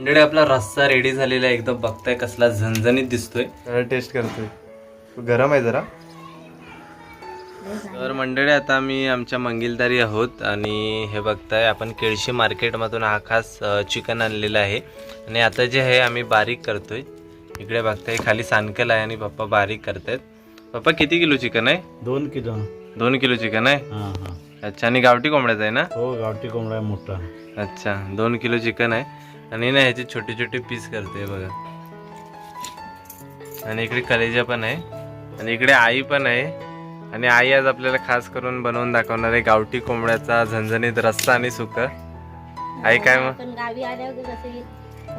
मंडळी आपला रस्सा रेडी झालेला आहे. एकदम बघताय कसला झणझणीत दिसतोय. टेस्ट करतोय. गरम आहे जरा. तर मंडळी आता आम्ही आमच्या मंगिलदारी आहोत आणि हे बघताय आपण केळशी मार्केटमधून हा खास चिकन आणलेला आहे. आणि आता जे आहे आम्ही बारीक करतोय. इकडे बघताय खाली सानकल आहे आणि पप्पा बारीक करतायत. पप्पा किती किलो चिकन आहे? दोन किलो. दोन किलो चिकन आहे? हां हां. अच्छा आणि गावठी कोंबड्याचं आहे ना? हो गावठी कोंबडा आहे मोठा. अच्छा दोन किलो चिकन आहे. आणि ना ह्याचे छोटे छोटे पीस करते बघा. आणि इकडे कलेजा पण आहे. आणि इकडे आई पण आहे. आणि आई आज आपल्याला खास करून बनवून दाखवणार आहे. गावठी कोंबड्याचा झणझणीत रस्सा आणि सुक. आई काय मग? पण गावी आल्यावर कसं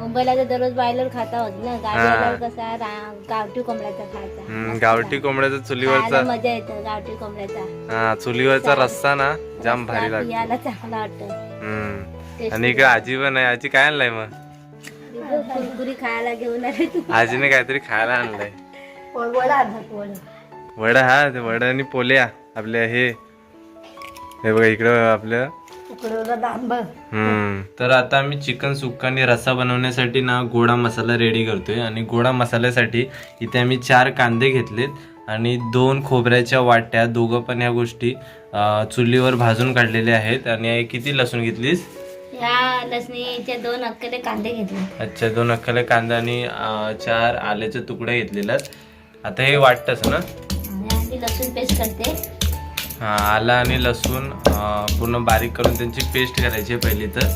मुंबईला तर दररोज बायलर खाता होत ना. गावी हा. आल्यावर कसा रा- गावठी कोंबड्याचा खायचा. हम्म, मस्त गावठी लागतो. कोंबड्याचा खायला चुलीवरचा मजा येते गावठी कोंबड्याचा. हा चुलीवरचा रस्सा ना जाम भारी लागतो. पियाला चांगला वाटतं. हम्म. Tasty आणि इकडे आजी पण आहे. आजी काय आणलाय मग? लागतं. कुरकुरी खायला घेऊन आले तू. आजीने काहीतरी खायला आणलंय. पोळवडा आणला पोळ वडा. हा ते वडा आणि पोल्या. आपल्या हे हे बघा इकडं आपलं. हम्म. तर आता आम्ही चिकन सुक्का आणि रस्सा बनवण्यासाठी ना गोडा मसाला रेडी करतोय. आणि गोडा मसाल्यासाठी इथे आम्ही चार कांदे घेतलेत आणि दोन खोबऱ्याच्या वाट्या दोघं पण ह्या गोष्टी अं, चुलीवर भाजून काढलेल्या आहेत. आणि किती लसूण घेतलीस? ह्या लसणीचे दोन अक्कले कांदे घेतले. अच्छा दोन अख्खले कांदा आणि अं, चार आल्याचे तुकडे घेतलेले आता हे वाटतच ना? आणि आधी लसूण पेस्ट करते. हा आला आणि लसूण अं, पूर्ण बारीक करून त्यांची पेस्ट करायची आहे पहिली तर.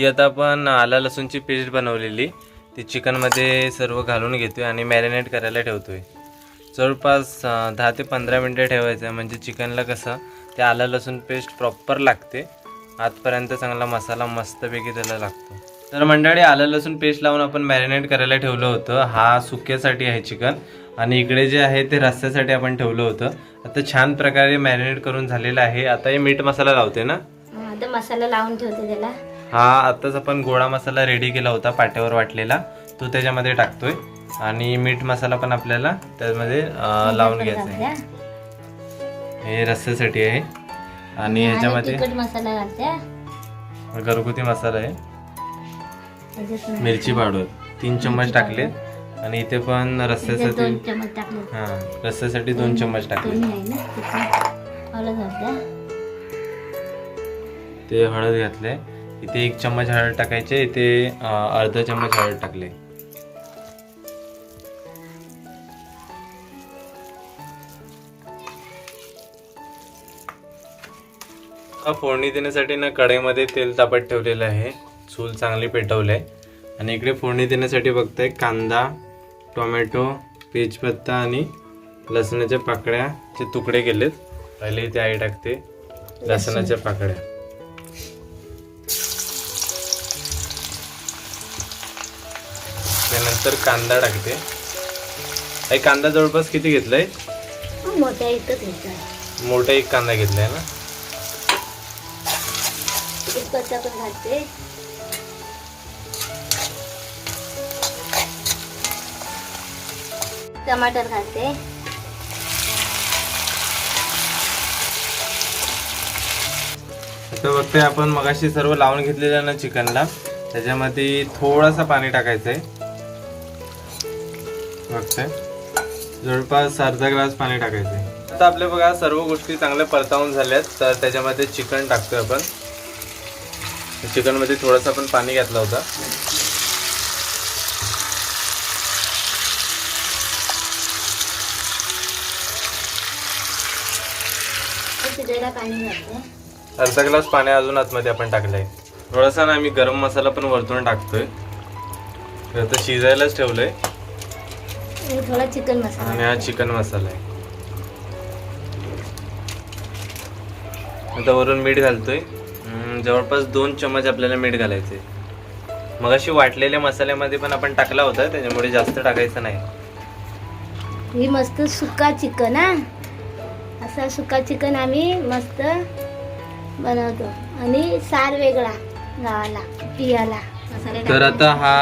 ही आता आपण आला लसूणची पेस्ट बनवलेली. ती चिकनमध्ये सर्व घालून घेतोय आणि मॅरिनेट करायला ठेवतोय. जवळपास दहा ते पंधरा मिनटं ठेवायचं. आहे म्हणजे चिकनला कसं ते आला लसूण पेस्ट प्रॉपर लागते. आजपर्यंत चांगला मसाला मस्तपैकी त्याला लागतो. तर मंडळी आलं लसूण पेस्ट लावून आपण मॅरिनेट करायला ठेवलं होतं. हा सुक्यासाठी आहे चिकन आणि इकडे जे आहे ते रस्स्यासाठी आपण ठेवलं होतं. आता छान प्रकारे मॅरिनेट करून झालेलं आहे. आता हे मीठ मसाला लावते ना? आता मसाला लावून ठेवते त्याला. हा आताच आपण गोळा मसाला रेडी केला होता पाट्यावर वाटलेला. तो त्याच्यामध्ये टाकतोय. आणि मीठ मसाला पण आपल्याला त्यामध्ये लावून घ्यायचा आहे. हे रस्स्यासाठी आहे. आणि ह्याच्यामध्ये घरगुती मसाला आहे. मिरची पावडर. तीन चम्मच टाकले. आणि इथे पण रस्स्यासाठी हा रस्स्यासाठी दोन चम्मच टाकले. ते हळद घातले इथे एक चम्मच हळद टाकायचे इथे अं, अर्धा चम्मच हळद टाकले. फोडणी देण्यासाठी ना कढईमध्ये तेल तापत ठेवलेलं आहे. चूल चांगली पेटवलं आहे आणि इकडे फोडणी देण्यासाठी बघताय कांदा टोमॅटो तेजपत्ता आणि लसणाच्या पाकळ्याचे तुकडे केलेत. पहिले इथे आई टाकते लसणाच्या पाकळ्या. त्यानंतर कांदा टाकते. आई कांदा जवळपास किती घेतलाय? घ्यायचा मोठा एक कांदा घेतलाय ना? तेजपत्ता पण घालते. टमाटर घालते. आता बघते आपण मगाशी सर्व लावून घेतलेलं ना चिकनला. त्याच्यामध्ये थोडासा पाणी टाकायचंय. बघते जवळपास अर्धा ग्लास पाणी टाकायचंय. आता आपल्या बघा सर्व गोष्टी चांगल्या परतावून झाल्यात तर त्याच्यामध्ये चिकन टाकतोय आपण. चिकनमध्ये थोडंसं आपण पाणी घातलं होतं. अर्धा ग्लास पाणी अजून आतमध्ये आपण टाकलंय. थोडासा ना आम्ही गरम मसाला पण वरतून टाकतोय. तर आता शिजायलाच ठेवलंय. आणि थोडा चिकन मसाला. आणि हा चिकन मसाला आहे. आता वरून मीठ घालतोय. जवळपास दोन चमच आपल्याला मीठ घालायचे मग अशी वाटलेल्या मसाल्यामध्ये पण आपण टाकला होता त्याच्यामुळे जास्त टाकायचं नाही. ही मस्त सुका चिकन हा. असा सुका चिकन आम्ही मस्त बनवतो. आणि सार वेगळा गावाला पियाला तर. आता हा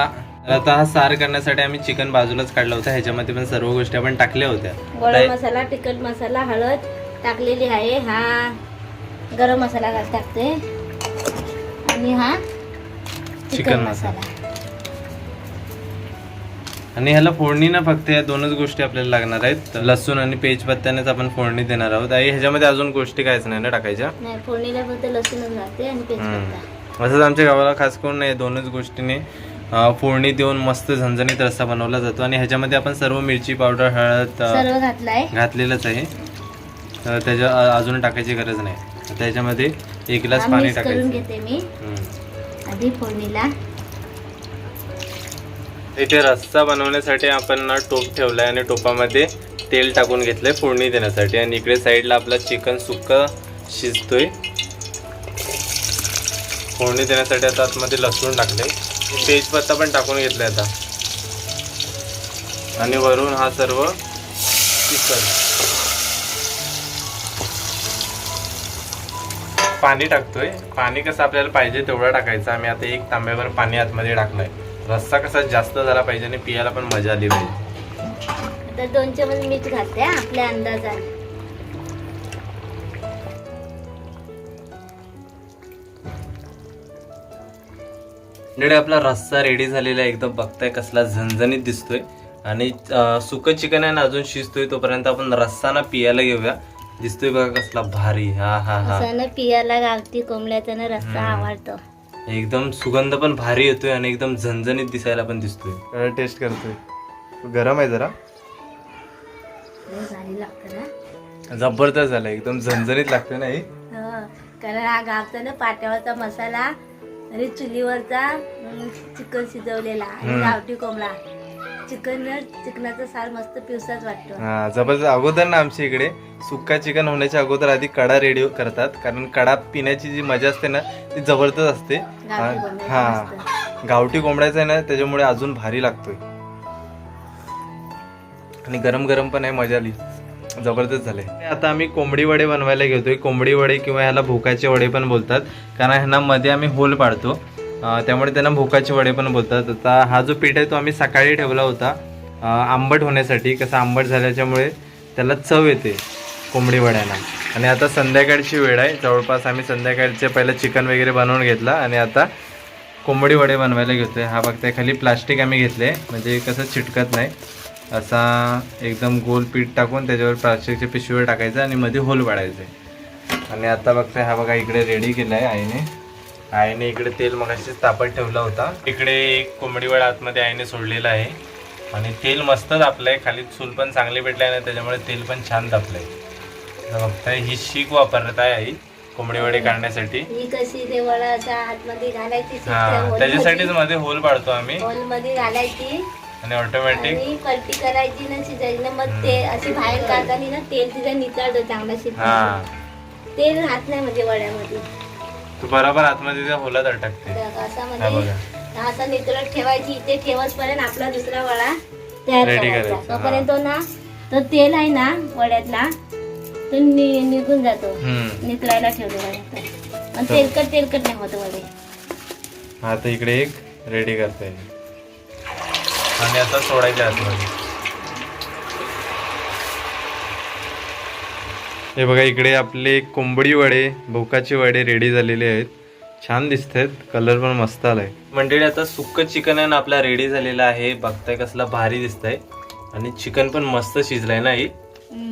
आता हा सार करण्यासाठी आम्ही चिकन बाजूला काढला होता. ह्याच्यामध्ये पण सर्व गोष्टी आपण टाकल्या होत्या. गोळा आता- मसाला तिखट मसाला हळद टाकलेली आहे. हा गरम मसाला घाल टाकते. आणि हा चिकन मसाला. आणि ह्याला फोडणी ना फक्त या दोनच गोष्टी आपल्याला लागणार आहेत. लसूण आणि पेजपत्त्यानेच आपण फोडणी देणार आहोत. आई ह्याच्यामध्ये अजून गोष्टी काहीच नाही ना टाकायच्या? नाही फोडणीला फक्त लसूणच घालते आणि तेजपत्ता असंच आमच्या गावाला खास करून नाही दोनच गोष्टीने फोडणी देऊन मस्त झणझणीत रस्सा बनवला जातो. आणि ह्याच्यामध्ये आपण सर्व मिरची पावडर हळद सर्व घातलाय. घातलेलंच आहे. तर त्याच्या अजून टाकायची गरज नाही. त्याच्यामध्ये एक ग्लास पाणी टाकायचं. घेते मी. आधी फोडणीला. इथे रस्सा बनवण्यासाठी आपण ना टोप ठेवलाय आणि टोपामध्ये तेल टाकून घेतलंय फोडणी देण्यासाठी. आणि इकडे साईडला आपला चिकन सुक्क शिजतोय. फोडणी देण्यासाठी आता आतमध्ये लसूण टाकले तेजपत्ता पण टाकून घेतलाय आता. आणि वरून हा सर्व चिकन पाणी टाकतोय. पाणी कसं आपल्याला पाहिजे तेवढं टाकायचं. आम्ही आता एक तांब्यावर पाणी आतमध्ये टाकलंय. रस्सा कसा जास्त झाला पाहिजे आणि पियाला पण मजा आली पाहिजे. दोन चमच मीठ घालते आपल्या अंदाजाने. इकडे आपला रस्सा रेडी झालेला आहे. एकदम बघताय कसला झणझणीत दिसतोय. आणि सुकं चिकन आहे ना अजून शिजतोय तोपर्यंत आपण रस्सा ना पियाला घेऊया. दिसतोय बघा कसला भारी. हा हा हा. पियाला गावठी कोंबड्याचा ना रस्सा. आवडतो. एकदम सुगंध पण भारी येतोय आणि एकदम झणझणीत दिसायला पण दिसतोय. टेस्ट करतोय. तो गरम आहे जरा. जबरदस्त झालं एकदम झणझणीत लागतोय ना हे? हो, कारण हा गावचा ना पाट्यावरचा मसाला आणि चुलीवरचा चिकन शिजवलेला आणि. गावठी कोंबडा. चिकन चिकनाचा सार मस्त पिवसाच वाटतो. हा जबरदस्त. अगोदर ना आमच्या इकडे सुक्का चिकन होण्याच्या अगोदर आधी कडा रेडी करतात. कारण कडा पिण्याची जी मजा असते ना ती जबरदस्त असते. हा. गावठी कोंबड्याचा आहे ना त्याच्यामुळे अजून भारी लागतोय. आणि गरम गरम पण आहे मजा आली. जबरदस्त झाले. आता आम्ही कोंबडी वडे बनवायला घेतोय कोंबडी वडे किंवा ह्याला भोकाचे वडे पण बोलतात. कारण ह्यांना मध्ये आम्ही होल पाडतो. त्यामुळे त्यांना भोकाचे वडे पण बोलतात. आता हा जो पीठ आहे तो आम्ही सकाळी ठेवला होता. आंबट होण्यासाठी. कसं आंबट झाल्याच्यामुळे त्याला चव येते कोंबडी वड्यांना आणि आता संध्याकाळची वेळ आहे. जवळपास आम्ही संध्याकाळचे पहिलं चिकन वगैरे बनवून घेतला. आणि आता कोंबडी वडे बनवायला घेतोय हा बघताय खाली प्लास्टिक आम्ही घेतले. म्हणजे कसं चिटकत नाही. असा एकदम गोल पीठ टाकून त्याच्यावर प्लास्टिकच्या पिशवीवर टाकायचं आणि मध्ये होल पाडायचे आणि आता बघताय हा बघा इकडे रेडी केला आहे आईने. आईने इकडे तेल मगाशीच तापत ठेवला होता. इकडे एक कोंबडी वडा आतमध्ये आईने सोडलेला आहे. आणि तेल मस्त तापलंय. खाली चूल पण चांगली भेटलाय ना त्याच्यामुळे तेल पण छान तापलंय. आता बघताय ही शीक वापरत आहे आई कोंबडी वडे काढण्यासाठी. ही हा त्याच्यासाठीच मध्ये होल पाडतो आम्ही. होलमध्ये घालायची. आणि ऑटोमॅटिक आणि पलटी करायची ना शिजायची ना मग ते अशी बाहेर काढताना ना तेल तिथे नितळतं चांगला हा. शिजतो तेल राहत नाही म्हणजे वड्यामध्ये. तू बरोबर आतमध्ये त्या होलात अटकते. तर असा हा म्हणजे बघा. असा नितळत ठेवायची इथे ठेवसपर्यंत आपला दुसरा वडा तयार Ready करायचा. करायचा, तोपर्यंत तो ना तो तेल आहे ना वड्यातला तो नि- निघून जातो. हम्म. नितळायला ठेवलेला आहे आणि तेलकट तेलकट नाही होत वडे. हा आता इकडे एक रेडी करता. आणि आता सोडायचे आतमध्ये. हे बघा इकडे आपले कोंबडी वडे भोकाचे वडे रेडी झालेले आहेत. छान दिसत आहेत कलर पण मस्त आलाय. मंडळी आता सुक्क चिकन आहे ना आपला रेडी झालेला आहे. बघताय कसला भारी दिसतंय. आणि चिकन पण मस्त शिजलाय ना ही?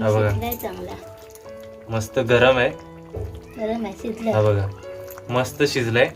हा बघा. मस्त गरम आहे. गरम आहे हा बघा. मस्त शिजलाय.